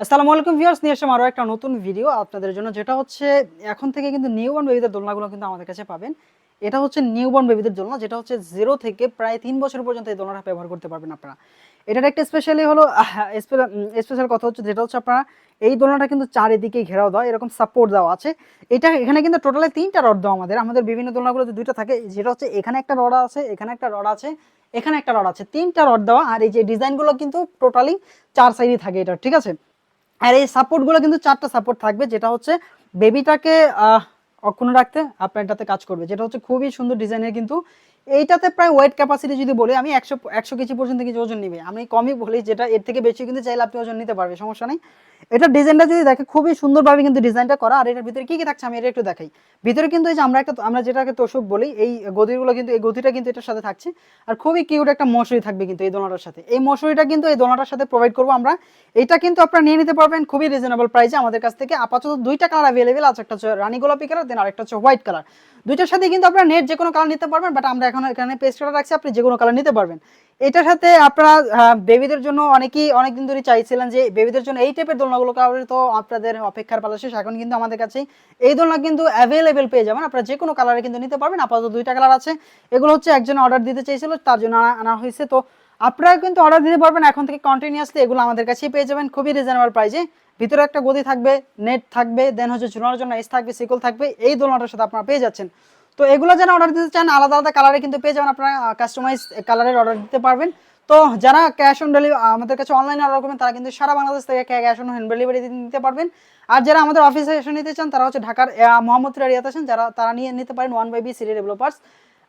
আসসালামু আলাইকুম ভিউয়ার্স, নিয়ে আসলাম আরও একটা নতুন ভিডিও আপনাদের জন্য, যেটা হচ্ছে এখন থেকে কিন্তু নিউবর্ন বেবিদের দোলনাগুলো কিন্তু আমাদের কাছে পাবেন। এটা হচ্ছে নিউবর্ন বেবিদের দোলনা, যেটা হচ্ছে জিরো থেকে প্রায় তিন বছর পর্যন্ত এই দোলনাটা ব্যবহার করতে পারবেন আপনারা। এটার একটা স্পেশালি হলো স্পেশাল কথা হচ্ছে যেটা হচ্ছে আপনারা এই দোলনাটা কিন্তু চারিদিকে ঘেরাও দেওয়া, এরকম সাপোর্ট দেওয়া আছে। এটা এখানে কিন্তু টোটালি তিনটা রড দেওয়া আমাদের। আমাদের বিভিন্ন দোলনাগুলোতে দুইটা থাকে, যেটা হচ্ছে এখানে একটা রড আছে, এখানে একটা রড আছে, এখানে একটা রড আছে। তিনটা রড দেওয়া, আর এই যে ডিজাইনগুলো কিন্তু টোটালি চার সাইডই থাকে এটা ঠিক আছে? আর এই সাপোর্টগুলো কিন্তু চারটা সাপোর্ট থাকবে, যেটা হচ্ছে বেবিটাকে অক্ষুণ্ণ রাখতে আপনার এটাতে কাজ করবে, যেটা হচ্ছে খুবই সুন্দর ডিজাইনের কিন্তু এইটাতে প্রায় ওয়েট ক্যাপাসিটি যদি বলি, আমি একশো একশো কেজি পর্যন্ত কিছু ওজন নিবে। আমি কমই বলি যেটা এর থেকে বেশি কিন্তু চাইলে আপনি ওজন নিতে পারবে সমস্যা নেই। এটা ডিজাইনটা যদি দেখে, খুবই সুন্দরভাবে কিন্তু ডিজাইনটা করা। আর এটার ভিতরে কি কি থাকছে আমি এটা একটু দেখাই। ভিতরে কিন্তু এই যে আমরা একটা, আমরা যেটাকে তোষক বলি, এই গদিগুলো কিন্তু, এই গদিটা কিন্তু এটার সাথে থাকছে। আর খুবই কিউট একটা মশুরি থাকবে কিন্তু এই দোলনাটার সাথে। এই মশুরিটা কিন্তু এই দোলনাটার সাথে প্রোভাইড করব আমরা। এটা কিন্তু আপনারা নিয়ে নিতে পারবেন খুবই রিজনেবল প্রাইসে আমাদের কাছ থেকে। আপাতত দুইটা কালার অ্যাভেলেবেল আছে, একটা হচ্ছে রানী গোলাপি কালার দেন আরেকটা হচ্ছে হোয়াইট কালার দুইটার সাথে কিন্তু আপনারা নেট যে কোনো কালার নিতে পারবেন বাট আমরা এখন এখানে পেস্ট কালার রাখছি, আপনি যে কোনো কালার নিতে পারবেন। এটার সাথে আপনারা বেবিদের জন্য অনেকেই অনেকদিন ধরে চাইছিলেন যে বেবিদের জন্য এই টাইপের দোলনাগুলো কারণে তো আপনাদের অপেক্ষার পালা শেষ। এখন কিন্তু আমাদের কাছে এই দোলনা কিন্তু অ্যাভেলেবেল পেয়ে যাবেন। আপনারা যে কোনো কালারে কিন্তু নিতে পারবেন। আপাতত দুইটা কালার আছে। এগুলো হচ্ছে একজন অর্ডার দিতে চেয়েছিল, তার জন্য আনা- হয়েছে। তো আপনারা কিন্তু অর্ডার দিতে পারবেন। এখন থেকে কন্টিনিউয়াসলি এগুলো আমাদের কাছেই পেয়ে যাবেন। খুবই রিজনেবল প্রাইসে ভিতরে একটা গদি থাকবে নেট থাকবে দেন হচ্ছে ঝুলানোর জন্য এস থাকবে সিকল থাকবে। এই দোলনাটার সাথে আপনারা পেয়ে যাচ্ছেন। তো এগুলো যারা অর্ডার দিতে চান, আলাদা আলাদা কালারে কিন্তু পেয়ে যাবেন। আপনারা কাস্টমাইজ কালারের অর্ডার দিতে পারবেন। তো যারা ক্যাশ অন ডেলিভারি আমাদের কাছে অনলাইনে অর্ডার করবেন, তারা কিন্তু সারা বাংলাদেশ থেকে ক্যাশ অন হোম ডেলিভারি নিতে পারবেন। আর যারা আমাদের অফিসে এসে নিতে চান, তারা হচ্ছে ঢাকার মোহাম্মদপুর এরিয়াতে আছেন, যারা তারা নিয়ে নিতে পারেন one by B city developers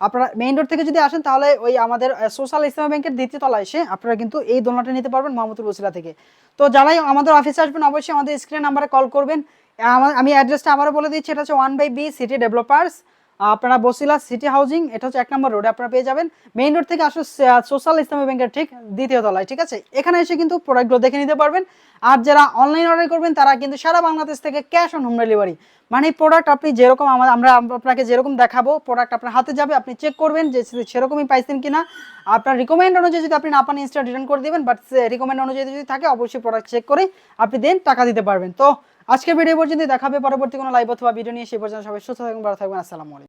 আপনারা মেইন রোড থেকে যদি আসেন, তাহলে ওই আমাদের সোশ্যাল ইসলামী ব্যাংকের দ্বিতীয় তলায় এসে আপনারা কিন্তু এই দোলনাটা নিতে পারবেন মোহাম্মদপুর বসিলা থেকে। তো যারাই আমাদের অফিসে আসবেন, অবশ্যই আমাদের স্ক্রিন নাম্বারে কল করবেন। আমি অ্যাড্রেসটা আবারও বলে দিচ্ছি, এটা হচ্ছে one by B city developers আপনারা বসিলা সিটি হাউজিং এটা হচ্ছে এক নম্বর রোডে আপনারা পেয়ে যাবেন। মেইন রোড থেকে আসলে সোশ্যাল ইসলামী ব্যাংকের ঠিক দ্বিতীয় তলায়, ঠিক আছে? এখানে এসে কিন্তু প্রোডাক্টগুলো দেখে নিতে পারবেন। আর যারা অনলাইন অর্ডার করবেন, তারা কিন্তু সারা বাংলাদেশ থেকে ক্যাশ অন হোম ডেলিভারি মানে প্রোডাক্ট আপনি যেরকম আমা- আমরা আপনাকে যেরকম দেখাবো প্রোডাক্ট আপনার হাতে যাবে, আপনি চেক করবেন যে সেরকমই পাইছেন কিনা। আপনার রিকমেন্ড অনুযায়ী যদি আপনি না পান ইনস্টা রিটার্ন করে দিবেন বাট রিকমেন্ড অনুযায়ী যদি থাকে, অবশ্যই প্রোডাক্ট চেক করে আপনি দেন, টাকা দিতে পারবেন। তো আজকে ভিডিও পর্যন্ত দেখাবে পরবর্তী কোনো লাইভ অথবা ভিডিও নিয়ে সেই পর্যন্ত সবাই সুস্থ থাকবেন ভালো থাকবেন আসসালামু আলাইকুম।